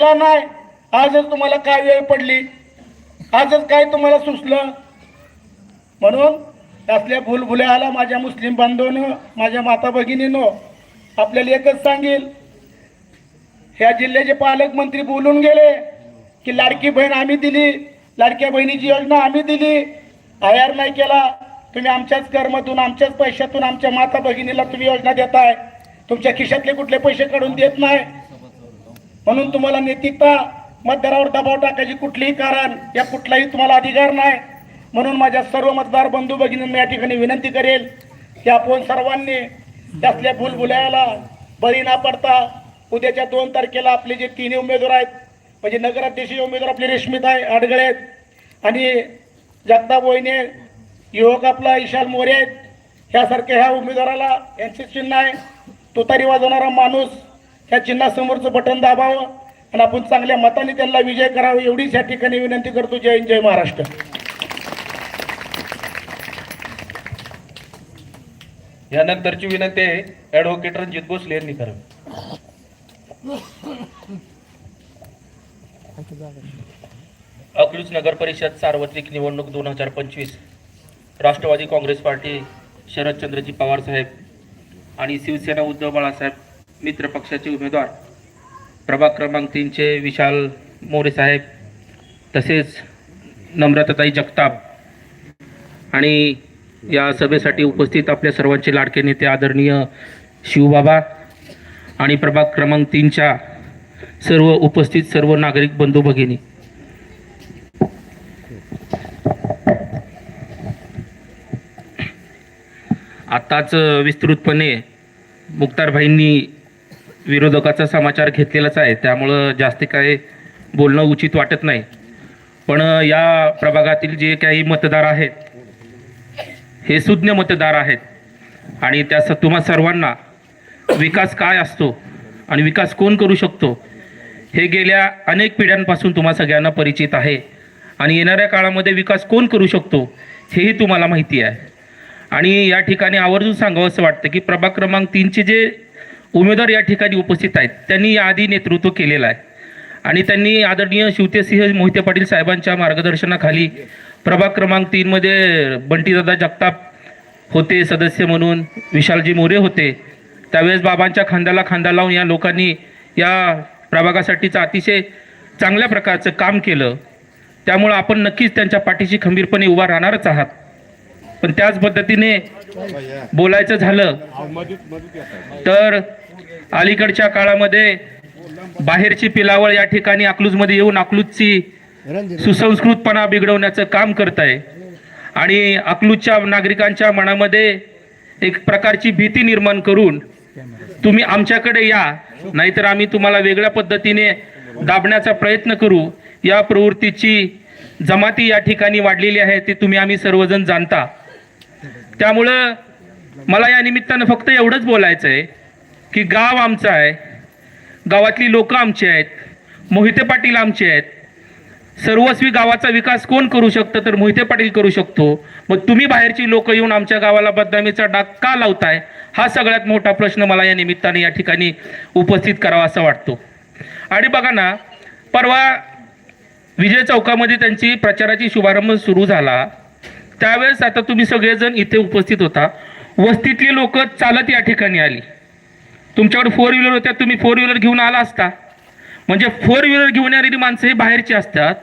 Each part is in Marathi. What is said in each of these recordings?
का नाही? आजच तुम्हाला काय वेळ पडली? आजच काय तुम्हाला सुचलं? म्हणून असल्या भुलभुल्याला माझ्या मुस्लिम बांधवनं माझ्या माता भगिनीनं आपल्याला एकच सांगेल. ह्या जिल्ह्याचे पालकमंत्री बोलून गेले की लाडकी बहीण आम्ही दिली लाडक्या बहिणीची योजना आम्ही दिली. आयार नाही केला. तुम्ही आमच्याच कर्मातून आमच्याच पैशातून आमच्या माता भगिनीला तुम्ही योजना देताय. तुमच्या खिशातले कुठले पैसे काढून देत नाही. म्हणून तुम्हाला नैतिकता मतदारावर दबाव टाकायची कुठलीही कारण या कुठलाही तुम्हाला अधिकार नाही. म्हणून माझ्या सर्व मतदार बंधू भगिनींना या ठिकाणी विनंती करेल की आपण सर्वांनी त्यातल्या भूलभुलायाला बळी न पडता उद्याच्या दोन तारखेला आपले जे तिन्ही उमेदवार आहेत म्हणजे नगराध्यक्षीय उमेदवार आपले रेश्मित आहे आडगळे आहेत आणि जगताप वहिने युवक आपला ईशाल मोरे आहेत. ह्यासारख्या ह्या उमेदवाराला यांचे चिन्ह आहे तुतारी वाजवणारा माणूस ह्या चिन्हासमोरचं बटन दाबावं आणि आपण चांगल्या मताने त्यांना विजय करावा एवढीच या ठिकाणी विनंती करतो. जय हिंद, जय महाराष्ट्र. यानंतरची विनंती आहे ॲडव्होकेट रणजित भोसले यांनी करावी. अकलूज नगर परिषद सार्वत्रिक निवडणूक दोन हजार पंचवीस. राष्ट्रवादी काँग्रेस पार्टी शरदचंद्रजी पवार साहेब आणि शिवसेना उद्धव बाळासाहेब मित्र पक्षाचे उमेदवार प्रभाग क्रमांक तीनचे विशाल मोरे साहेब तसेच नम्रताताई जगताप आणि या सभेसाठी उपस्थित आपल्या सर्वांचे लाडके नेते आदरणीय शिवबाबा आणि प्रभाग क्रमांक तीनच्या सर्व उपस्थित सर्व नागरिक बंधू भगिनी. आत्ताच विस्तृतपणे मुक्तारभाईंनी विरोधकाचा समाचार घेतलेलाच आहे. त्यामुळं जास्त काय बोलणं उचित वाटत नाही. पण या प्रभागातील जे काही मतदार आहेत हे सुज्ञ मतदार आहेत. आणि त्या स तुम्हा सर्वांना विकास काय असतो आणि विकास कोण करू शकतो हे गेल्या अनेक पिढ्यांपासून तुम्हा सगळ्यांना परिचित आहे. आणि येणाऱ्या काळामध्ये विकास कोण करू शकतो हेही तुम्हाला माहिती आहे. आणि या ठिकाणी आवर्जून सांगावं असं वाटतं की प्रभाग क्रमांक तीनचे जे उमेदवार या ठिकाणी उपस्थित आहेत. त्यांनी याआधी नेतृत्व केलेलं आहे. आणि त्यांनी आदरणीय शिवतेसिंह मोहिते पाटील साहेबांच्या मार्गदर्शनाखाली प्रभाग क्रमांक तीनमध्ये बंटीदादा जगताप होते सदस्य म्हणून विशालजी मोरे होते. त्यावेळेस बाबांच्या खांद्याला खांदा लावून या लोकांनी या प्रभागासाठीचं अतिशय चांगल्या प्रकारचं काम केलं. त्यामुळं आपण नक्कीच त्यांच्या पाठीशी खंबीरपणे उभा राहणारच आहात. पण त्याच पद्धतीने बोलायचं झालं तर अलीकडच्या काळामध्ये बाहेरची पिलावळ या ठिकाणी अकलूजमध्ये येऊन अकलूजची सुसंस्कृतपणा बिघडवण्याचं काम करत आहे आणि अकलूजच्या नागरिकांच्या मनामध्ये एक प्रकारची भीती निर्माण करून तुम्ही आमच्याकडे या नाहीतर आम्ही तुम्हाला वेगळ्या पद्धतीने दाबण्याचा प्रयत्न करू. या प्रवृत्तीची जमाती या ठिकाणी वाढलेली आहे ते तुम्ही आम्ही सर्वजण जाणता. त्यामुळं मला या निमित्तानं फक्त एवढंच बोलायचं आहे की गाव आमचं आहे. गावातली लोकं आमची आहेत. मोहिते पाटील आमचे आहेत. सर्वस्वी गावाचा विकास कोण करू शकतं तर मोहिते पाटील करू शकतो. मग तुम्ही बाहेरची लोक येऊन आमच्या गावाला बदनामीचा डाग का लावताय? हा सगळ्यात मोठा प्रश्न मला या निमित्ताने या ठिकाणी उपस्थित करावा असा वाटतो. आणि बघा ना परवा विजय चौकामध्ये त्यांची प्रचाराची शुभारंभ सुरू झाला. त्यावेळेस आता तुम्ही सगळेजण इथे उपस्थित होता. वस्तीतली लोक चालत या ठिकाणी आली. तुमच्याकडे फोर व्हीलर होत्या तुम्ही फोर व्हीलर घेऊन आला असता. म्हणजे फोर व्हीलर घेऊन आलेली माणसं ही बाहेरची असतात.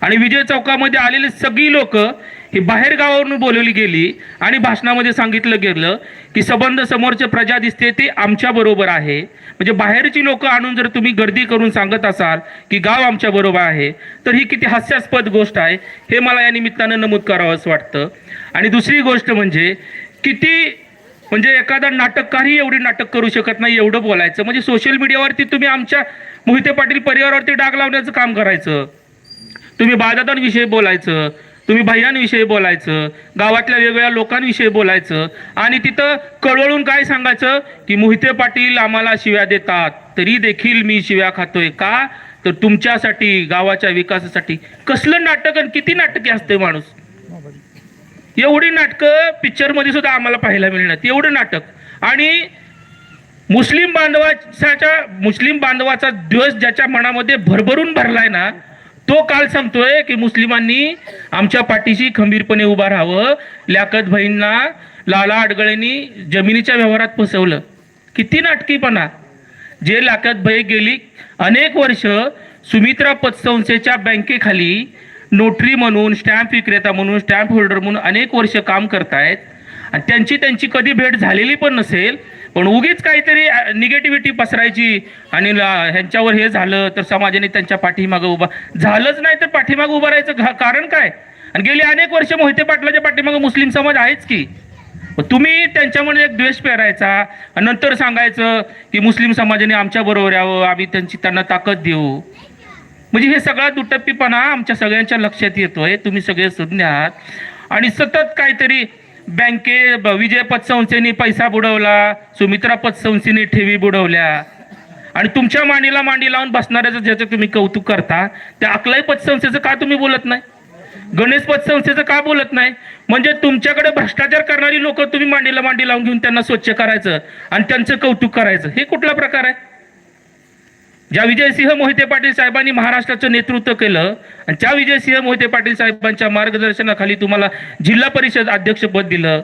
आणि विजय चौकामध्ये आलेली सगळी लोक ही बाहेर गावावरून बोलवली गेली आणि भाषणामध्ये सांगितलं गेलं की संबंध समोरचे प्रजा दिसते ते आमच्या बरोबर आहे. म्हणजे बाहेरची लोक आणून जर तुम्ही गर्दी करून सांगत असाल की गाव आमच्या बरोबर आहे तर ही किती हास्यास्पद गोष्ट आहे. हे मला या निमित्तानं नमूद करावं असं वाटतं. आणि दुसरी गोष्ट म्हणजे किती म्हणजे एखादा नाटककारही एवढी नाटक करू शकत नाही एवढं बोलायचं. म्हणजे सोशल मीडियावरती तुम्ही आमच्या मोहिते पाटील परिवारावरती डाग लावण्याचं काम करायचं. तुम्ही बाजादांविषयी बोलायचं तुम्ही भैयांविषयी बोलायचं गावातल्या वेगवेगळ्या लोकांविषयी बोलायचं आणि तिथं कळवळून काय सांगायचं की मोहिते पाटील आम्हाला शिव्या देतात तरी देखील मी शिव्या खातोय का? तर तुमच्यासाठी गावाच्या विकासासाठी कसलं नाटक आणि किती नाटके असते माणूस? एवढी नाटकं पिक्चरमध्ये सुद्धा आम्हाला पाहायला मिळणार. एवढं नाटक. आणि मुस्लिम बांधवाच्या मुस्लिम बांधवाचा द्वेष ज्याच्या मनामध्ये भरभरून भरलाय ना तो काल सांगतोय की मुस्लिमांनी आमच्या पाठीशी खंबीरपणे उभा राहावं. लियाकत भाईंना लाला अडगळेंनी जमिनीच्या व्यवहारात फसवलं. किती नाटकीपणा. जे लाकत भाई गेली अनेक वर्ष सुमित्रा पतसंस्थेच्या बँकेखाली नोटरी म्हणून स्टॅम्प विक्रेता म्हणून स्टॅम्प होल्डर म्हणून अनेक वर्ष काम करतायत. आणि त्यांची त्यांची कधी भेट झालेली पण नसेल पण उगीच काहीतरी निगेटिव्हिटी पसरायची आणि ह्यांच्यावर हे झालं तर समाजाने त्यांच्या पाठीमागं उभा झालंच नाही तर पाठीमागं उभं राहायचं कारण काय? आणि गेली अनेक वर्ष मोहिते पाटलाच्या पाठीमागं मुस्लिम समाज आहेच की. तुम्ही त्यांच्यामध्ये एक द्वेष पेरायचा आणि नंतर सांगायचं की मुस्लिम समाजाने आमच्या बरोबर यावं आम्ही त्यांची त्यांना ताकद देऊ. म्हणजे हे सगळा दुटप्पीपणा आमच्या सगळ्यांच्या लक्षात येतोय. तुम्ही सगळे सुज्ञ आहात आणि सतत काहीतरी बँके ब- विजय पतसंस्थेने पैसा बुडवला सुमित्रा पतसंस्थेने ठेवी बुडवल्या. आणि तुमच्या मांडीला मांडी लावून बसणाऱ्याचं ज्याचं तुम्ही कौतुक करता त्या अकलाई पतसंस्थेचं का तुम्ही बोलत नाही? गणेश पतसंस्थेचं का बोलत नाही? म्हणजे तुमच्याकडे भ्रष्टाचार करणारी लोक तुम्ही मांडीला मांडी लावून घेऊन त्यांना स्वच्छ करायचं आणि त्यांचं कौतुक करायचं. हे कुठला प्रकार आहे? ज्या विजयसिंह मोहिते पाटील साहेबांनी महाराष्ट्राचं नेतृत्व केलं आणि त्या विजयसिंह मोहिते पाटील साहेबांच्या मार्गदर्शनाखाली तुम्हाला जिल्हा परिषद अध्यक्षपद दिलं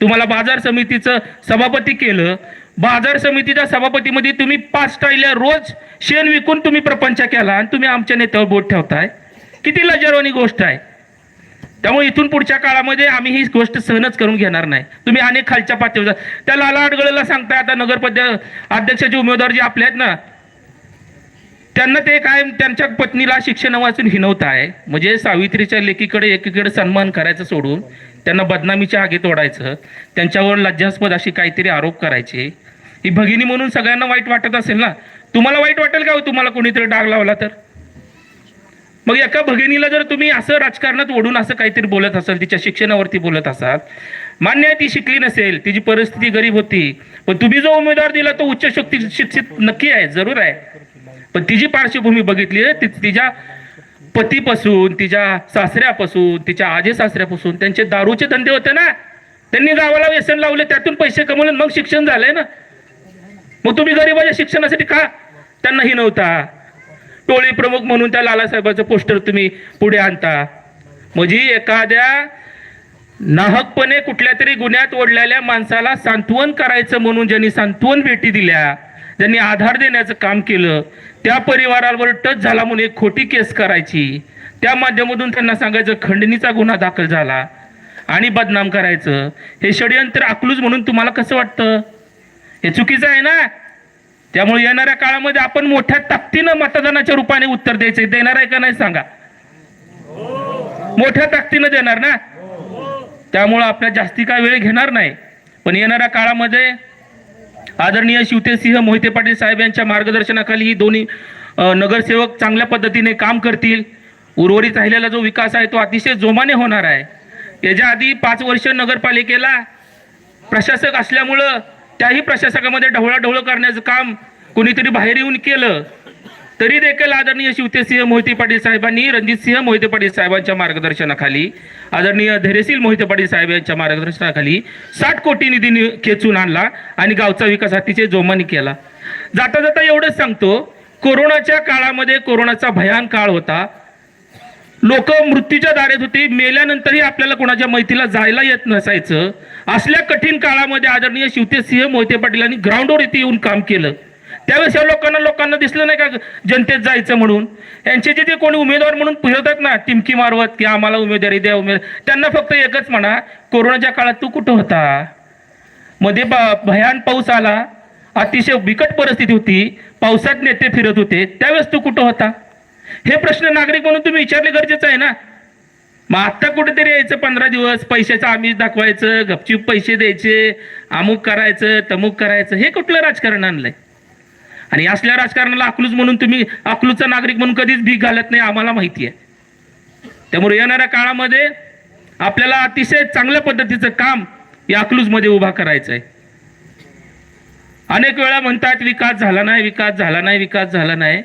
तुम्हाला बाजार समितीचं सभापती केलं. बाजार समितीच्या सभापतीमध्ये तुम्ही पाच टाईल्या रोज शेण विकून तुम्ही प्रपंच केला आणि तुम्ही आमच्या नेत्यावर बोट ठेवताय. किती लजारवानी गोष्ट आहे. त्यामुळे इथून पुढच्या काळामध्ये आम्ही ही गोष्ट सहनच करून घेणार नाही. तुम्ही अनेक खालच्या पातळीवर त्या लाला अडगळेला सांगताय आता नगर अध्यक्षाचे उमेदवार जे आपले आहेत ना त्यांना ते काय त्यांच्या पत्नीला शिक्षण वाचून हिनवत आहे. म्हणजे सावित्रीच्या लेकीकडे एकीकडे सन्मान करायचं सोडून त्यांना बदनामीच्या आगीत ओढायचं त्यांच्यावर लज्जास्पद अशी काहीतरी आरोप करायचे. ही भगिनी म्हणून सगळ्यांना वाईट वाटत असेल ना? तुम्हाला वाईट वाटेल का हो? तुम्हाला कोणीतरी डाग लावला तर? मग एका भगिनीला जर तुम्ही असं राजकारणात ओढून असं काहीतरी बोलत असाल तिच्या शिक्षणावरती बोलत असाल मान्य आहे ती शिकली नसेल तिची परिस्थिती गरीब होती पण तुम्ही जो उमेदवार दिला तो उच्च शक्ती शिक्षित नक्की आहे जरूर आहे. पण तिची पार्श्वभूमी बघितली ती तिच्या पतीपासून तिच्या सासऱ्यापासून तिच्या आजे सासऱ्यापासून त्यांचे दारूचे धंदे होते ना त्यांनी गावाला व्यसन लावले त्यातून पैसे कमवले मग शिक्षण झालंय ना. मग तुम्ही गरीबाच्या शिक्षणासाठी का त्यांनाही नव्हता टोळी प्रमुख म्हणून त्या लालासाहेबाचं पोस्टर तुम्ही पुढे आणता. म्हणजे एखाद्या नाहकपणे कुठल्या तरी गुन्ह्यात ओढलेल्या माणसाला सांत्वन करायचं म्हणून ज्यांनी सांत्वन भेटी दिल्या ज्यांनी आधार देण्याचं काम केलं. त्या परिवारावर टच झाला म्हणून एक खोटी केस करायची. त्या माध्यमातून त्यांना सांगायचं खंडणीचा गुन्हा दाखल झाला. आणि बदनाम करायचं. हे षडयंत्र आकलूज म्हणून तुम्हाला कसं वाटतं? हे चुकीचं आहे ना? त्यामुळे येणाऱ्या काळामध्ये आपण मोठ्या ताकदीनं मतदानाच्या रूपाने उत्तर द्यायचे. देणार आहे का नाही सांगा. मोठ्या ताकदीनं देणार ना? त्यामुळं आपल्या जास्ती काय वेळ घेणार नाही. पण येणाऱ्या काळामध्ये आदरणीय शिवतेसिंह मोहिते पाटील साहेब यांच्या मार्गदर्शनाखाली ही दोन्ही नगरसेवक चांगल्या पद्धतीने काम करतील. उर्वरित राहिलेला जो विकास आहे तो अतिशय जोमाने होणार आहे. याच्या आधी पाच वर्ष नगरपालिकेला प्रशासक असल्यामुळं त्याही प्रशासकामध्ये ढवळाढवळ करण्याचं काम कोणीतरी बाहेर येऊन केलं. तरी देखील आदरणीय शिवतेसिंह मोहिते पाटील साहेबांनी रणजितसिंह मोहिते पाटील साहेबांच्या मार्गदर्शनाखाली आदरणीय धैर्यशील मोहिते पाटील साहेब यांच्या मार्गदर्शनाखाली साठ कोटी निधी खेचून आणला आणि गावचा विकास अतिशय जोमाने केला. जाता जाता एवढंच सांगतो कोरोनाच्या काळामध्ये कोरोनाचा भयान काळ होता. लोक मृत्यूच्या दारेत होती मेल्यानंतरही आपल्याला कोणाच्या मैत्रीला जायला येत नसायचं. असल्या कठीण काळामध्ये आदरणीय शिवतेसिंह मोहिते पाटीलांनी ग्राउंडवर इथे येऊन काम केलं. त्यावेळेस या लोकांना लोकांना दिसलं नाही का जनतेत जायचं म्हणून? यांचे जे ते कोणी उमेदवार म्हणून फिरवतात ना टिमकी मारवत की आम्हाला उमेदवारी द्या उमेदवार त्यांना फक्त एकच म्हणा कोरोनाच्या काळात तू कुठं होता? मध्ये भयान पाऊस आला अतिशय बिकट परिस्थिती होती पावसात नेते फिरत होते त्यावेळेस तू कुठं होता? हे प्रश्न नागरिक म्हणून तुम्ही विचारले गरजेचं आहे ना? मग आत्ता कुठेतरी यायचं पंधरा दिवस पैशाचं आमिष दाखवायचं गपचूप पैसे द्यायचे अमुक करायचं तमुक करायचं हे कुठलं राजकारण आणलंय? आणि असल्या राजकारणाला अकलूज म्हणून तुम्ही अकलूजचा नागरिक म्हणून कधीच भीक घालत नाही आम्हाला माहिती आहे. त्यामुळे येणाऱ्या काळामध्ये आपल्याला अतिशय चांगल्या पद्धतीचं काम या अकलूजमध्ये उभा करायचं आहे अनेक वेळा म्हणतात विकास झाला नाही विकास झाला नाही विकास झाला नाही.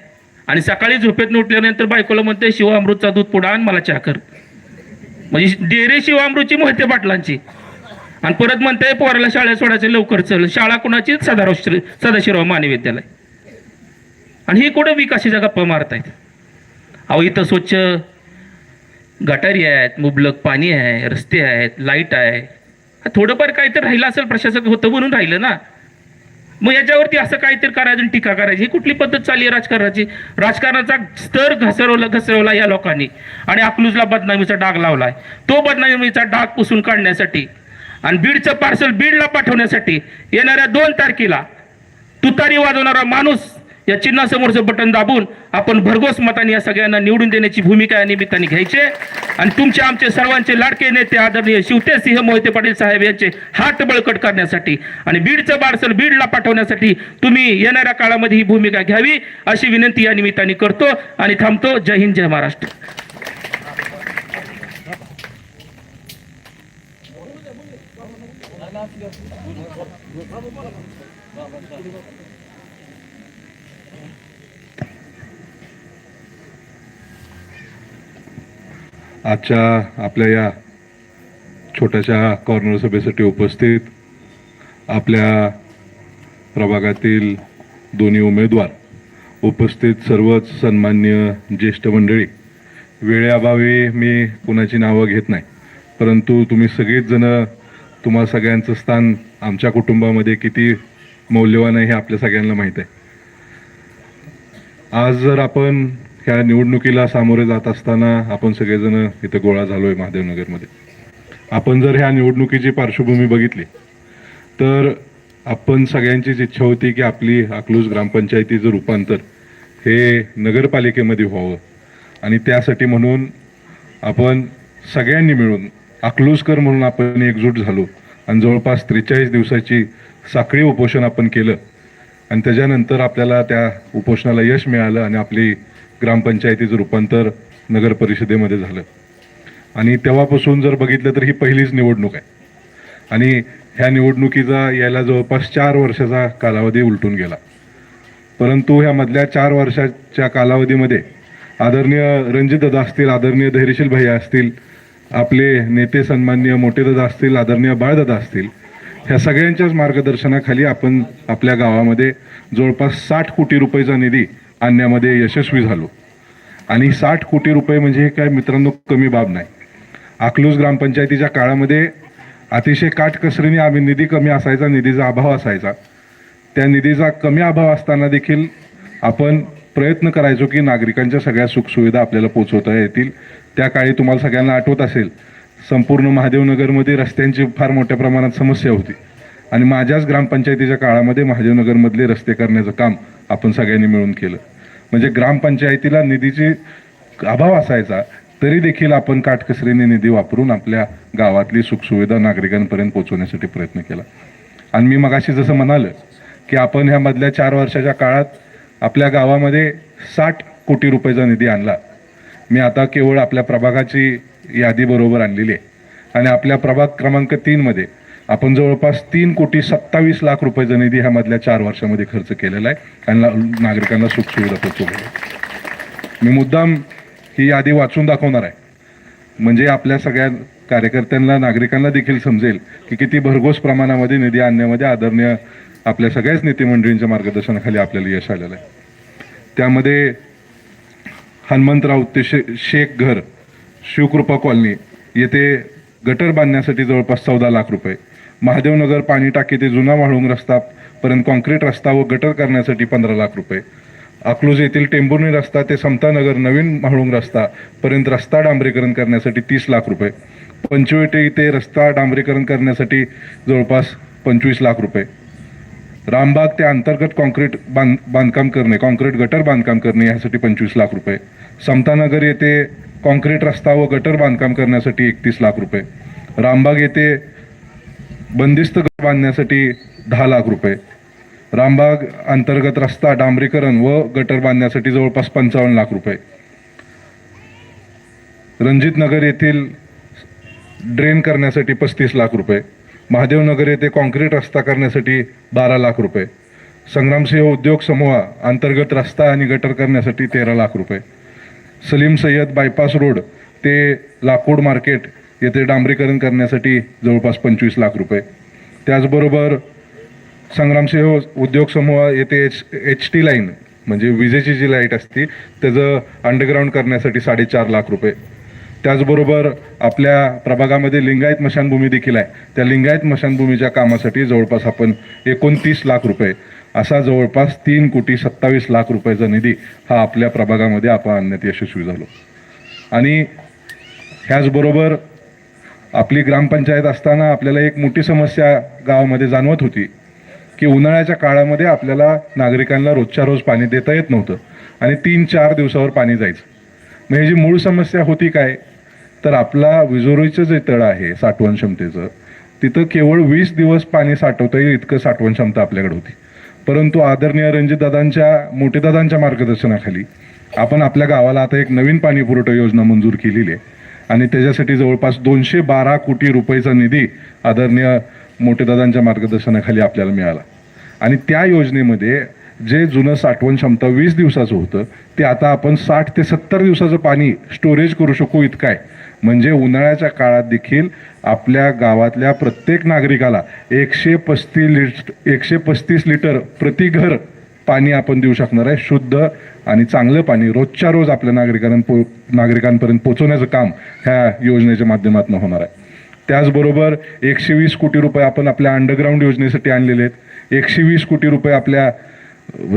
आणि सकाळी झोपेत उठल्यानंतर बायकोला म्हणते शिव अमृतचा दूध पुडा आणि मला चहा कर. म्हणजे डेरे शिवामृतची मोहिते पाटलांची. आणि परत म्हणते पोराला शाळा सोडायचं लवकर चल. शाळा कुणाची? श्री सदाशिवराव माने विद्यालय. आणि ही कुठे विकासाच्या गप्पा मारतायत? अहो इथं स्वच्छ गटारी आहेत मुबलक पाणी आहे रस्ते आहेत लाइट आहे. थोडंफार काहीतरी राहिलं असेल प्रशासक होतं म्हणून राहिलं ना? मग याच्यावरती असं काहीतरी करायचं टीका करायची? ही कुठली पद्धत चालली आहे राजकारणाची? राजकारणाचा स्तर घसरवला घसरवला या लोकांनी. आणि अकलूजला बदनामीचा डाग लावलाय. तो बदनामीचा डाग पुसून काढण्यासाठी आणि बीडचं पार्सल बीडला पाठवण्यासाठी येणाऱ्या दोन तारखेला तुतारी वाजवणारा माणूस या चिन्हासमोरचं बटन दाबून आपण भरघोस मताने या सगळ्यांना निवडून देण्याची भूमिका या निमित्ताने घ्यायची आणि तुमचे आमचे सर्वांचे लाडके नेते आदरणीय शिवते सिंह मोहिते पाटील साहेब यांचे हात बळकट करण्यासाठी आणि बीडचं बारसल बीडला पाठवण्यासाठी तुम्ही येणाऱ्या काळामध्ये ही भूमिका घ्यावी अशी विनंती या निमित्ताने करतो आणि थांबतो. जय हिंद जय महाराष्ट्र. आजच्या आपल्या या छोट्याशा कॉर्नर सभेसाठी उपस्थित आपल्या प्रभागातील दोन्ही उमेदवार उपस्थित सर्वच सन्मान्य ज्येष्ठ मंडळी. वेळेअभावी मी कुणाची नावं घेत नाही परंतु तुम्ही सगळीच तुम्हा सगळ्यांचं स्थान आमच्या कुटुंबामध्ये किती मौल्यवान आहे हे आपल्या सगळ्यांना माहीत आहे. आज जर आपण ह्या निवडणुकीला सामोरे जात असताना आपण सगळेजण इथं गोळा झालोय महादेवनगरमध्ये. आपण जर ह्या निवडणुकीची पार्श्वभूमी बघितली तर आपण सगळ्यांचीच इच्छा होती की आपली अकलूज ग्रामपंचायतीचं रूपांतर हे नगरपालिकेमध्ये व्हावं. आणि त्यासाठी म्हणून आपण सगळ्यांनी मिळून अकलूजकर म्हणून आपण एकजूट झालो आणि जवळपास त्रेचाळीस दिवसाची साखळी उपोषण आपण केलं. आणि त्याच्यानंतर आपल्याला त्या उपोषणाला यश मिळालं आणि आपली ग्रामपंचायतीचं रूपांतर नगर परिषदेमध्ये झालं. आणि तेव्हापासून जर बघितलं तर ही पहिलीच निवडणूक आहे. आणि ह्या निवडणुकीचा यायला जवळपास चार वर्षाचा कालावधी उलटून गेला. परंतु ह्या मधल्या चार वर्षाच्या कालावधीमध्ये आदरणीय रणजितदादा असतील आदरणीय धैर्यशील भैया असतील आपले नेते सन्माननीय मोठेदादा असतील आदरणीय बाळदादा असतील ह्या सगळ्यांच्याच मार्गदर्शनाखाली आपण आपल्या गावामध्ये जवळपास साठ कोटी रुपयेचा निधी आणण्यामध्ये यशस्वी झालो. आणि साठ कोटी रुपये म्हणजे हे काय मित्रांनो कमी बाब नाही. अकलूज ग्रामपंचायतीच्या काळामध्ये अतिशय काटकसरीने आम्ही निधी कमी असायचा निधीचा अभाव असायचा. त्या निधीचा कमी अभाव असताना देखील आपण प्रयत्न करायचो की नागरिकांच्या सगळ्या सुखसुविधा आपल्याला पोचवता येतील. त्या काळी तुम्हाला सगळ्यांना आठवत असेल संपूर्ण महादेवनगरमध्ये रस्त्यांची फार मोठ्या प्रमाणात समस्या होती. आणि माझ्याच ग्रामपंचायतीच्या काळामध्ये महादेवनगरमधले रस्ते करण्याचं काम आपण सगळ्यांनी मिळून केलं. म्हणजे ग्रामपंचायतीला निधीची अभाव असायचा तरी देखील आपण काटकसरीने निधी वापरून आपल्या गावातली सुखसुविधा नागरिकांपर्यंत पोहोचवण्यासाठी प्रयत्न केला. आणि मी मगाशी जसं म्हणालं की आपण ह्या मधल्या चार वर्षाच्या काळात आपल्या गावामध्ये साठ कोटी रुपयाचा निधी आणला. मी आता केवळ आपल्या प्रभागाची यादी बरोबर आणलेली आहे. आणि आपल्या प्रभाग क्रमांक तीनमध्ये आपण जवळपास तीन कोटी सत्तावीस लाख रुपयाचा निधी ह्या मधल्या चार वर्षामध्ये खर्च केलेला आहे. आणि नागरिकांना सुखसुविधा पोहोचवलेल्या मी मुद्दाम ही यादी वाचून दाखवणार आहे. म्हणजे आपल्या सगळ्या कार्यकर्त्यांना नागरिकांना देखील समजेल की किती भरघोस प्रमाणामध्ये निधी आणण्यामध्ये आदरणीय आपल्या सगळ्याच नेतेमंडळींच्या मार्गदर्शनाखाली आपल्याला यश आलेलं आहे. त्यामध्ये हनुमंतराव ते शे शेख घर शिवकृपा कॉलनी येथे गटर बांधण्यासाठी जवळपास चौदा लाख रुपये महादेवनगर पाणी टाकी ते जुना वाळूंग रस्ता पर्यंत कॉन्क्रीट रस्ता व गटर करण्यासाठी पंधरा लाख रुपये. अकलूज येथील टेंभुर्णी रस्ता ते समतानगर नवीन म्हाळुंग रस्ता पर्यंत रस्ता डांबरीकरण करण्यासाठी तीस लाख रुपये. पंचवटी ते रस्ता डांबरीकरण करण्यासाठी जवळपास पंचवीस लाख रुपये. रामबाग ते अंतर्गत कॉन्क्रीट बांध बांधकाम करणे कॉन्क्रीट गटर बांधकाम करणे यासाठी पंचवीस लाख रुपये. समतानगर येथे कॉन्क्रीट रस्ता व गटर बांधकाम करण्यासाठी एकतीस लाख रुपये. रामबाग येथे बंदिस्त घर बांधण्यासाठी दहा लाख रुपये. रामबाग अंतर्गत रस्ता डांबरीकरण व गटर बांधण्यासाठी जवळपास पंचावन्न लाख रुपये. रणजित नगर येथील ड्रेन करण्यासाठी पस्तीस लाख रुपये. महादेवनगर येथे कॉन्क्रीट रस्ता करण्यासाठी बारा लाख रुपये. संग्रामसिंह उद्योग समूह अंतर्गत रस्ता आणि गटर करण्यासाठी तेरा लाख रुपये. सलीम सय्यद बायपास रोड ते लाकूड मार्केट येथे डांबरीकरण करण्यासाठी जवळपास पंचवीस लाख रुपये. त्याचबरोबर संग्रामसिंह उद्योग समूह येथे एच एच टी लाईन म्हणजे विजेची जी लाइट असते त्याचं अंडरग्राऊंड करण्यासाठी साडेचार लाख रुपये. त्याचबरोबर आपल्या प्रभागामध्ये लिंगायत मशानभूमी देखील आहे. त्या लिंगायत मशानभूमीच्या कामासाठी जवळपास आपण एकोणतीस लाख रुपये असा जवळपास तीन कोटी सत्तावीस लाख रुपयाचा निधी हा आपल्या प्रभागामध्ये आपण आणण्यात यशस्वी झालो. आणि ह्याचबरोबर आपली ग्रामपंचायत असताना आपल्याला एक मोठी समस्या गावामध्ये जाणवत होती की उन्हाळ्याच्या काळामध्ये आपल्याला नागरिकांना रोजच्या रोज पाणी देता येत नव्हतं आणि तीन चार दिवसावर पाणी जायचं. म्हणजे जी मूळ समस्या होती काय तर आपला विजोरीचं जे तळ आहे साठवण क्षमतेचं तिथं केवळ वीस दिवस पाणी साठवता येईल इतकं साठवण क्षमता आपल्याकडे होती. परंतु आदरणीय रणजितदादांच्या मोठेदादांच्या मार्गदर्शनाखाली आपण आपल्या गावाला आता एक नवीन पाणी पुरवठा योजना मंजूर केलेली आहे. आणि त्याच्यासाठी जवळपास दोनशे बारा कोटी रुपयेचा निधी आदरणीय मोठेदादांच्या मार्गदर्शनाखाली आपल्याला मिळाला. आणि त्या योजनेमध्ये जे जुनं साठवण क्षमता वीस दिवसाचं होतं ते आता आपण साठ ते सत्तर दिवसाचं पाणी स्टोरेज करू शकू इतकं आहे. म्हणजे उन्हाळ्याच्या काळात देखील आपल्या गावातल्या प्रत्येक नागरिकाला एकशे पस्तीस लिट एकशे पस्तीस लिटर प्रति घर पाणी आपण देऊ शकणार आहे शुद्ध आणि चांगलं पाणी रोजच्या रोज आपल्या नागरिकां पो नागरिकांपर्यंत पोहोचवण्याचं काम ह्या योजनेच्या माध्यमातून होणार आहे. त्याचबरोबर एकशे वीस कोटी रुपये आपण आपल्या अंडरग्राऊंड योजनेसाठी आणलेले आहेत. एकशे वीस कोटी रुपये आपल्या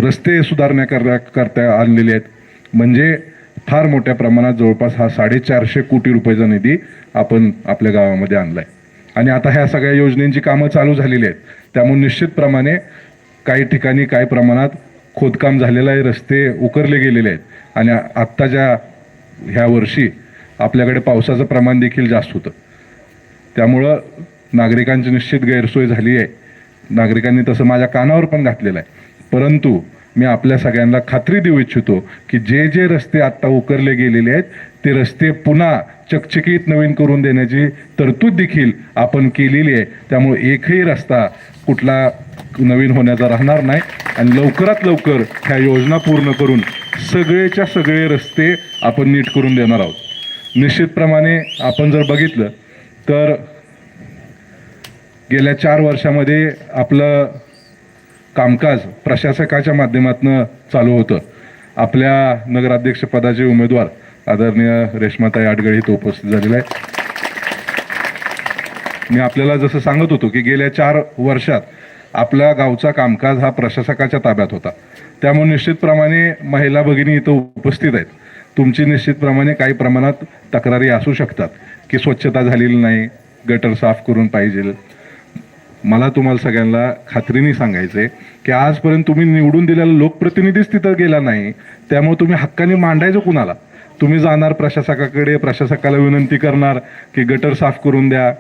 रस्ते सुधारण्या करता आणलेले आहेत. म्हणजे फार मोठ्या प्रमाणात जवळपास हा साडेचारशे कोटी रुपयाचा निधी आपण आपल्या गावामध्ये आणला आहे आणि आता ह्या सगळ्या योजनेची कामं चालू झालेली आहेत. त्यामुळे निश्चितप्रमाणे काही ठिकाणी काही प्रमाणात खोदकाम झालेलं आहे रस्ते उकरले गेलेले आहेत. आणि आत्ताच्या ह्या वर्षी आपल्याकडे पावसाचं प्रमाण देखील जास्त होतं. त्यामुळं नागरिकांची निश्चित गैरसोय झाली आहे. नागरिकांनी तसं माझ्या कानावर पण घातलेलं आहे. परंतु मी आपल्या सगळ्यांना खात्री देऊ इच्छितो की जे जे रस्ते आत्ता उकरले गेलेले आहेत ते रस्ते पुन्हा चकचकीत नवीन करून देण्याची तरतूद देखील आपण केलेली आहे. त्यामुळे एकही रस्ता कुठला नवीन होण्याचा राहणार नाही. आणि लवकरात लवकर ह्या योजना पूर्ण करून सगळेच्या सगळे रस्ते आपण नीट करून देणार आहोत. निश्चितप्रमाणे आपण जर बघितलं तर गेल्या चार वर्षामध्ये आपलं कामकाज प्रशासकाच्या माध्यमातून चालू होतं. आपल्या नगराध्यक्षपदाचे उमेदवार आदरणीय रेश्माताई आडगळे इथं उपस्थित झालेला आहे मी आपल्याला जसं सांगत होतो की गेल्या चार वर्षात आपल्या गावचा कामकाज हा प्रशासकाच्या ताब्यात होता. त्यामुळे निश्चितप्रमाणे महिला भगिनी इथं उपस्थित आहेत. तुमची निश्चितप्रमाणे काही प्रमाणात तक्रारी असू शकतात की स्वच्छता झालेली नाही गटर साफ करून पाहिजे. मला तुम्हाला सगळ्यांना खात्रीने सांगायचंय की आजपर्यंत तुम्ही निवडून दिलेला लोकप्रतिनिधीच तिथं गेला नाही. त्यामुळे तुम्ही हक्काने मांडायचं कुणाला? तुम्ही जाणार प्रशासकाकडे प्रशासकाला विनंती करणार की गटर साफ करून द्या.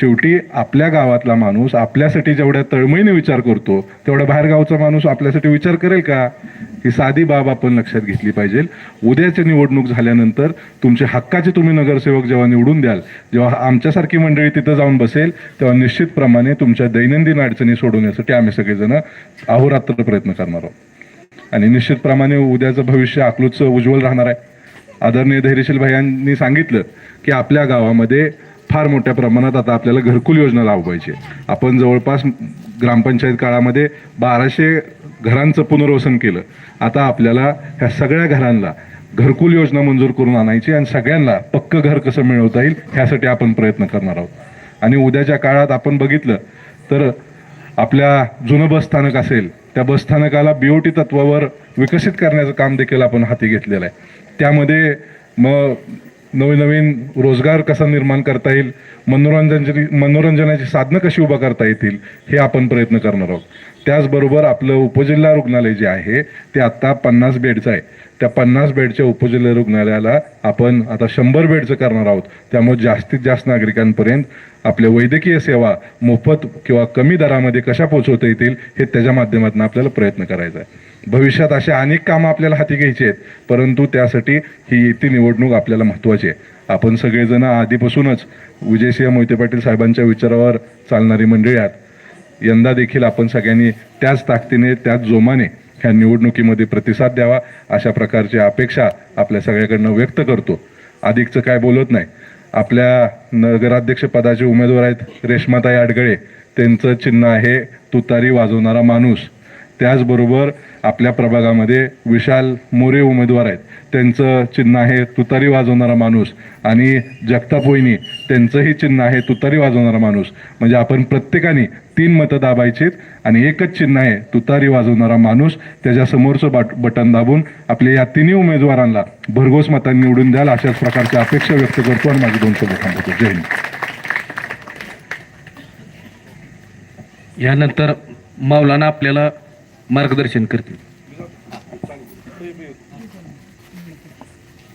शेवटी आपल्या गावातला माणूस आपल्यासाठी जेवढ्या तळमळीने विचार करतो तेवढ्या बाहेरगावचा माणूस आपल्यासाठी विचार करेल का? ही साधी बाब आपण लक्षात घेतली पाहिजे. उद्याची निवडणूक झाल्यानंतर तुमचे हक्काचे तुम्ही नगरसेवक जेव्हा निवडून द्याल जेव्हा आमच्यासारखी मंडळी तिथं जाऊन बसेल तेव्हा निश्चितप्रमाणे तुमच्या दैनंदिन अडचणी सोडवण्यासाठी आम्ही सगळेजण अहोरात्र प्रयत्न करणार आहोत. आणि निश्चितप्रमाणे उद्याचं भविष्य अकलूजचं उज्ज्वल राहणार आहे. आदरणीय धैर्यशील भाईंनी सांगितलं की आपल्या गावामध्ये फार मोठ्या प्रमाणात आता आपल्याला घरकुल योजना लाववायची आपण जवळपास ग्रामपंचायत काळामध्ये बाराशे घरांचं पुनर्वसन केलं. आता आपल्याला ह्या सगळ्या घरांना घरकुल योजना मंजूर करून आणायची आणि सगळ्यांना पक्क घर कसं मिळवता येईल ह्यासाठी आपण प्रयत्न करणार आहोत. आणि उद्याच्या काळात आपण बघितलं तर आपल्या जुनं बस स्थानक असेल त्या बस स्थानकाला बीओटी तत्वावर विकसित करण्याचं काम देखील आपण हाती घेतलेलं आहे. त्यामध्ये मग नवीन नवीन रोजगार कसा निर्माण करता येईल मनोरंजनाची मनोरंजनाची साधनं कशी उभा करता येतील हे आपण प्रयत्न करणार आहोत. त्याचबरोबर आपलं उपजिल्हा रुग्णालय जे आहे ते आत्ता पन्नास बेडचं आहे. त्या पन्नास बेडच्या उपजिल्हा रुग्णालयाला आपण आता शंभर बेडचं करणार आहोत. त्यामुळे जास्तीत जास्त नागरिकांपर्यंत आपल्या वैद्यकीय सेवा मोफत किंवा कमी दरामध्ये कशा पोहोचवता येतील हे त्याच्या माध्यमातून आपल्याला प्रयत्न करायचा आहे. भविष्यात असे अनेक कामं आपल्याला हाती घ्यायची आहेत परंतु त्यासाठी ही येती निवडणूक आपल्याला महत्त्वाची आहे. आपण सगळेजण आधीपासूनच विजयसिंह मोहिते पाटील साहेबांच्या विचारावर चालणारी मंडळी आहात. यंदा देखील आपण सगळ्यांनी त्याच ताकदीने त्याच जोमाने ह्या निवडणुकीमध्ये प्रतिसाद द्यावा अशा प्रकारची अपेक्षा आपल्या सगळ्याकडनं व्यक्त करतो. अधिकचं काय बोलत नाही. आपल्या नगराध्यक्ष पदाचे उमेदवार आहेत रेश्माताई आडगळे. त्यांचं चिन्ह आहे तुतारी वाजवणारा माणूस. त्याचबरोबर आपल्या प्रभागामध्ये विशाल मोरे उमेदवार आहेत. त्यांचं चिन्ह आहे तुतारी वाजवणारा माणूस. आणि जगताप वहिनी त्यांचंही चिन्ह आहे तुतारी वाजवणारा माणूस. म्हणजे आपण प्रत्येकाने तीन मतं दाबायचीत आणि एकच चिन्ह आहे तुतारी वाजवणारा माणूस. त्याच्या समोरचं बाट बटन दाबून आपल्या या तिन्ही उमेदवारांना भरघोस मतांनी निवडून द्याल अशाच प्रकारची अपेक्षा व्यक्त करतो आणि माझी दोन शब्द थांबवतो. जय हिंद. यानंतर मौलाना आपल्याला मार्गदर्शन करतील.